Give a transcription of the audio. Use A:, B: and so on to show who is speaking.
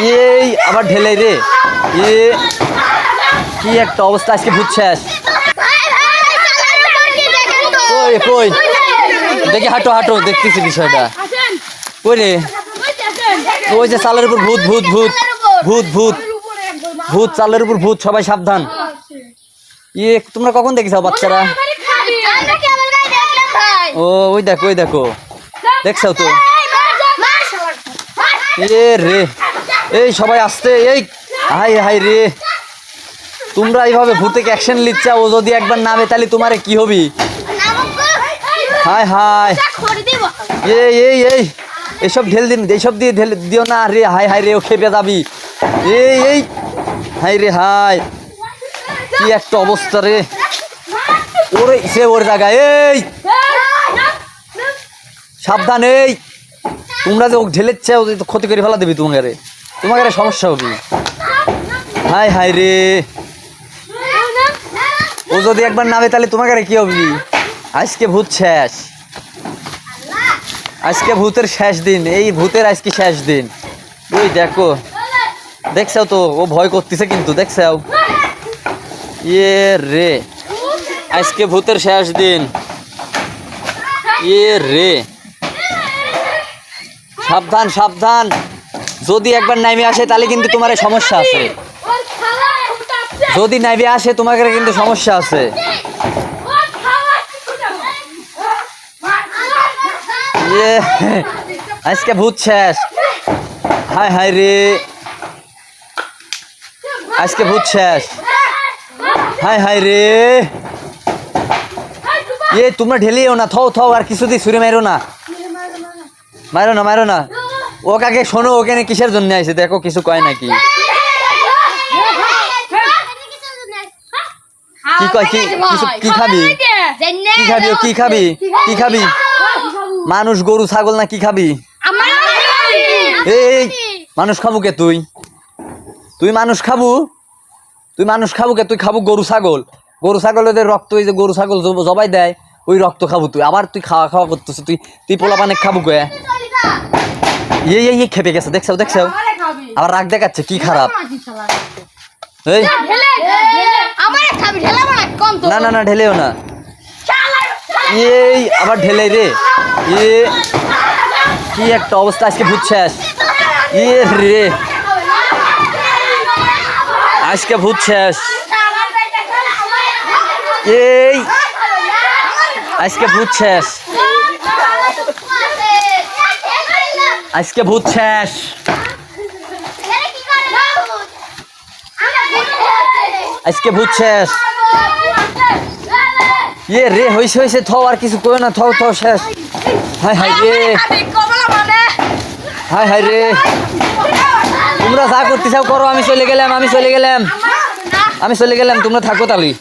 A: এই, আবার ঢেলে রে। এ, কি একটা অবস্থা, আজকে কই কই? দেখি, হাঁটো হাঁটো, দেখতেছি বিষয়টা। কই রে? ওই যে চালের উপর ভূত ভূত ভূত ভূত ভূত ভূত, চালের উপর ভূত, সবাই সাবধান। ইয়ে তোমরা কখন দেখেছ বাচ্চারা? ও, ওই দেখো ওই দেখো। দেখছ তো? এ রে। এই সবাই আসতে, এই, হাই হাই রে। তোমরা এইভাবে ভূতেকে অ্যাকশন লিচ্ছা ও যদি একবার নামে, তাহলে তোমারে কি হবি? High high. এই এই এই। এসব ঢেল দিন, এইসব দিয়ে ঢেল দিও না রে। হাই হাই রে, ও খেপে যাবি। এই এই। হাই রে, হাই। কি একটা অবস্থা রে। ওরে, সে ওর জায়গায়, এই। সাবধান, এই। তোমরা যে ঢেলেচ্ছে ক্ষতি করে ফেলা দেবে তোমাকে তোমাকে সমস্যা হবে। হাই হাই রে। ও যদি একবার নামে, তাহলে তোমাকে কি হবে? আজকে ভূত শেষ। আজকে ভূতের শেষ দিন। এই ভূতের আজকে শেষ দিন। ওই দেখো। দেখছাও তো, ও ভয় করতেছে কিন্তু, দেখছাও। ইয়ে রে। আজকে ভূতের শেষ দিন। ইয়ে রে। সাবধান সাবধান। যদি একবার নামে আসে, তাহলে কিন্তু তোমার সমস্যা আছে। যদি নামে আসে, তোমাকে কিন্তু সমস্যা আছে। আজকে ভূত শেষ। হাই হাই রে। আজকে ভূত শেষ। হাই হাই রে। ইয়ে তোমরা ঢেলিও না, থও থও, আর কিছু দিয়ে ছুঁড়ে মারো না। মারো না মারো না। ও কাকে শোনো ওখানে কিসের জন্য আইছে দেখো, কিছু কয় নাকি? কি কয়, কি কি খাবি? কি খাবি কি খাবি? কি খাবি? মানুষ, গরু, ছাগল না কি খাবি? এই মানুষ খাব কে তুই? তুই মানুষ খাব? তুই মানুষ খাব কে? তুই খাব গরু, ছাগল। গরু ছাগলের রক্ত ওই যে গরু, ছাগল জবাই দেয়, ওই রক্ত খাব তুই। আবার তুই খাওয়া খাওয়া করতেছিস তুই তুই পোলা পানে খাব কে? এই এই এই খেপে গেছে দেখছ দেখছ? আবার রাগ দেখাচ্ছে কি খারাপ। এই। না না না ঢেলেও না। এই আবার ঢেলে রে। এ কি একটা অবস্থা আজকে ভূত শেষ। ইয়ে রে। আজকে ভূত শেষ। এই আজকে ভূত শেষ আজকে ভূত শেষ। আজকে ভূত শেষ। ইয়ে রে, হইছে হইছে, থও, আর কিছু কই না, থও থও, শেষ। হাই হাই রে। হাই হাই রে। তোমরা যা করতে চাও করো, আমি চলে গেলাম, আমি চলে গেলাম। আমি চলে গেলাম, তোমরা থাকো তাহলে।